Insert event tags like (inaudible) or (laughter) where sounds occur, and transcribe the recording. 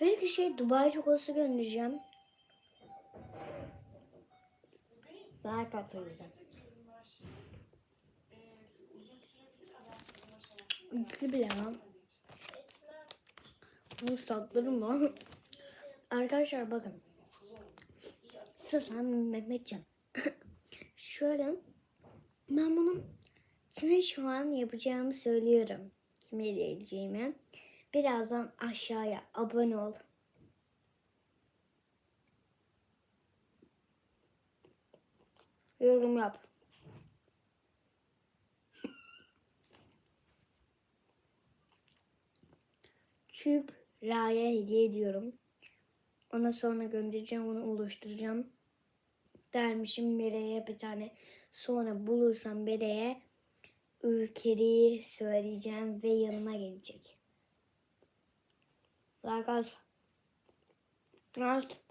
Bir şey Dubai çikolatası göndereceğim. Like atayım. İkili bile ya. Bunu saklarım mı? Arkadaşlar bakın. Hem Mehmetcan. (coughs) Şöyle ben bunu kime şu an yapacağımı söylüyorum. Kime edeceğimi. Birazdan aşağıya abone ol. Yorum yap. Kübra'ya hediye ediyorum. Ona sonra göndereceğim, onu oluşturacağım. Dermişim Bere'ye bir tane. Sonra bulursam Bere'ye ülkeri söyleyeceğim ve yanıma gelecek. Like. At.